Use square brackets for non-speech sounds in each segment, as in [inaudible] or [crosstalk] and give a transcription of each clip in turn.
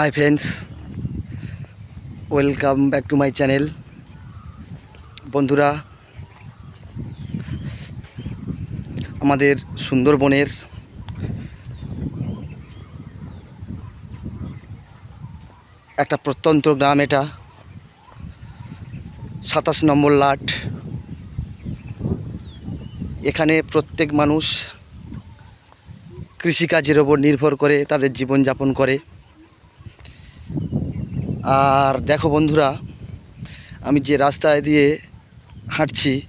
Hi friends welcome back to my channel বন্ধুরা, আমাদের সুন্দরবনের একটা প্রত্যন্ত গ্রাম এটা, সাতাশ নম্বর লাট। এখানে প্রত্যেক মানুষ কৃষিকাজের ওপর নির্ভর করে তাদের জীবনযাপন করে। আর দেখো বন্ধুরা, আমি যে রাস্তায় দিয়ে হাঁটছি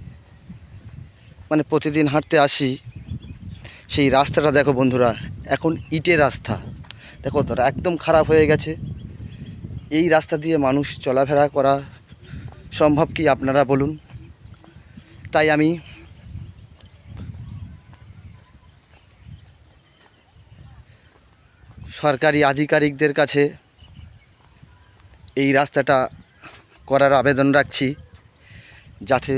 মানে প্রতিদিন হাঁটতে আসি, সেই রাস্তাটা দেখো বন্ধুরা, এখন ইটের রাস্তা। দেখো তোরা একদম খারাপ হয়ে গেছে। এই রাস্তা দিয়ে মানুষ চলাফেরা করা সম্ভব কি আপনারা বলুন? তাই আমি সরকারি আধিকারিকদের কাছে এই রাস্তাটা করার আবেদন রাখছি যাতে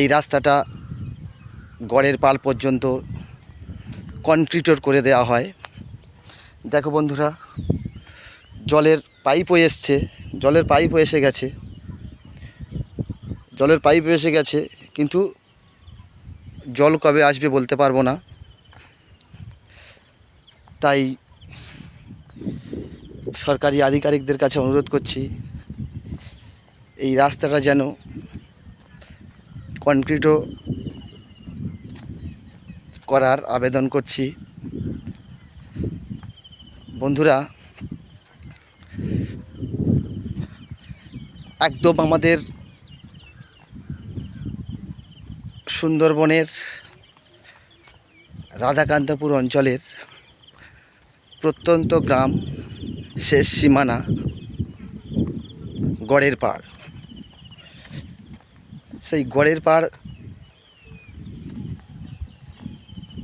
এই রাস্তাটা গড়ের পাল পর্যন্ত কনক্রিটর করে দেওয়া হয়। দেখো বন্ধুরা, জলের পাইপও এসছে, জলের পাইপও এসে গেছে, জলের পাইপ এসে গেছে, কিন্তু জল কবে আসবে বলতে পারব না। তাই সরকারি আধিকারিকদের কাছে অনুরোধ করছি, এই রাস্তাটা যেন কনক্রিটও করার আবেদন করছি। বন্ধুরা, একদম আমাদের সুন্দরবনের রাধাকান্তপুর অঞ্চলের প্রত্যন্ত গ্রাম শেষ সীমানা গড়ের পাড়। সেই গড়ের পাড়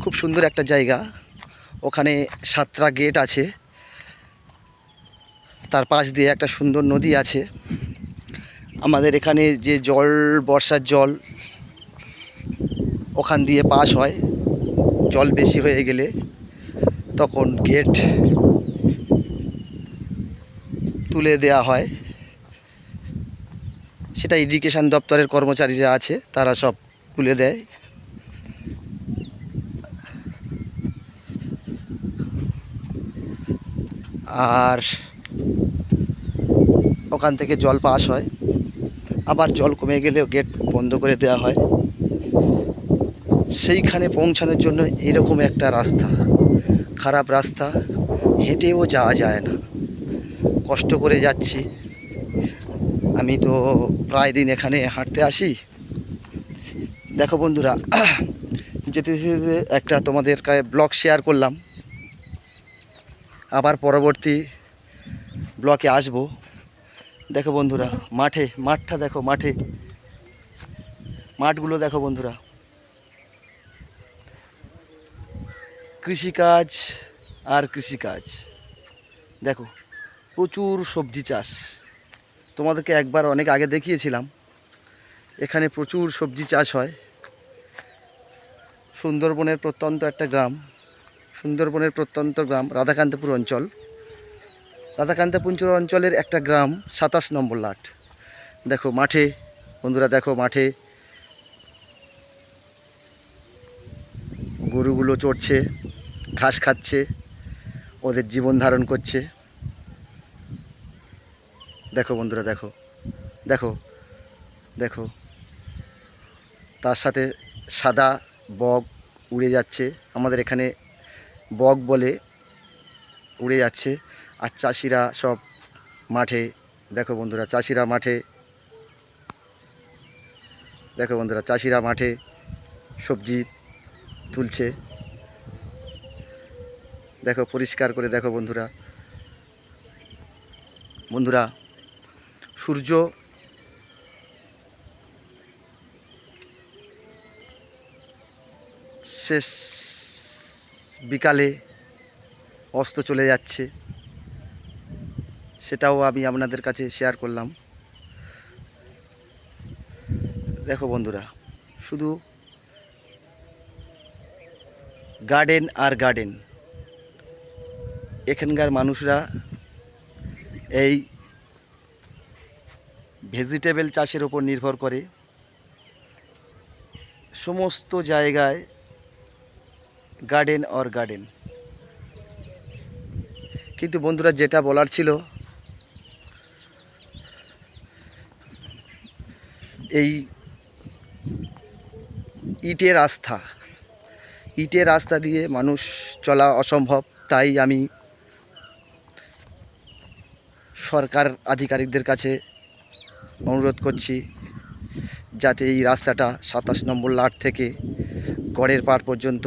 খুব সুন্দর একটা জায়গা। ওখানে সাতটা গেট আছে। তার পাশ দিয়ে একটা সুন্দর নদী আছে। আমাদের এখানে যে জল, বর্ষার জল ওখান দিয়ে পাস হয়। জল বেশি হয়ে গেলে তখন গেট তুলে দেয়া হয়। সেটা এডুকেশন দপ্তরের কর্মচারীরা আছে, তারা সব তুলে দেয়। আর ওখান থেকে জল পাস হয়। আবার জল কমে গেলেও গেট বন্ধ করে দেওয়া হয়। সেইখানে পৌঁছানোর জন্য এরকম একটা রাস্তা, খারাপ রাস্তা, হেঁটেও যাওয়া যায় না। কষ্ট করে যাচ্ছি। আমি তো প্রায় দিন এখানে হাঁটতে আসি। দেখো বন্ধুরা, [clears throat] যেতে যেতে একটা তোমাদের ব্লগ শেয়ার করলাম। আবার পরবর্তী ব্লকে আসব। দেখো বন্ধুরা, মাঠে, মাঠটা দেখো, মাঠে। মাঠগুলো দেখো বন্ধুরা। কৃষিকাজ আর কৃষিকাজ। দেখো। প্রচুর সবজি চাষ। তোমাদেরকে একবার অনেক আগে দেখিয়েছিলাম। এখানে প্রচুর সবজি চাষ হয়। সুন্দরবনের প্রত্যন্ত একটা গ্রাম। সুন্দরবনের প্রত্যন্ত গ্রাম রাধাকান্তপুর অঞ্চল। রাধাকান্তপুর অঞ্চলের একটা গ্রাম সাতাশ নম্বর লাট। দেখো মাঠে, বন্ধুরা দেখো মাঠে। গরুগুলো চড়ছে, ঘাস খাচ্ছে, ওদের জীবন ধারণ করছে। দেখো বন্ধুরা, দেখো। দেখো। দেখো। তার সাথে সাদা বক উড়ে যাচ্ছে। আমাদের এখানে বক বলে উড়ে যাচ্ছে। আর চাষিরা সব মাঠে, দেখো বন্ধুরা, চাষিরা মাঠে, দেখো বন্ধুরা, চাষিরা মাঠে সবজি তুলছে। দেখো, পরিষ্কার করে দেখো বন্ধুরা। বন্ধুরা সূর্য। শেষ বিকালে অস্ত চলে যাচ্ছে। সেটাও আমি আপনাদের কাছে শেয়ার করলাম। দেখো বন্ধুরা, শুধু গার্ডেন আর গার্ডেন এখানকার মানুষরা এই ভেজিটেবল চাষের ওপর নির্ভর করে। সমস্ত জায়গায় গার্ডেন অর গার্ডেন কিন্তু বন্ধুরা যেটা বলার ছিল, এই ইটের রাস্তা ইটের রাস্তা দিয়ে মানুষ চলা অসম্ভব, তাই আমি সরকার আধিকারিকদের কাছে অনুরোধ করছি যাতে এই রাস্তাটা সাতাশ নম্বর লাট থেকে গড়ের পাড় পর্যন্ত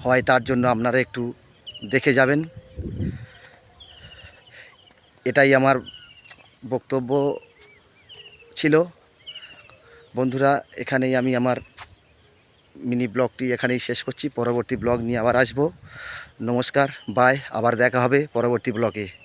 হয়, তার জন্য আপনারা একটু দেখে যাবেন। এটাই আমার বক্তব্য ছিল। বন্ধুরা, এখানেই আমি আমার মিনি ব্লগটি এখানেই শেষ করছি। পরবর্তী ব্লগ নিয়ে আবার আসব। নমস্কার, বাই, আবার দেখা হবে পরবর্তী ব্লগে।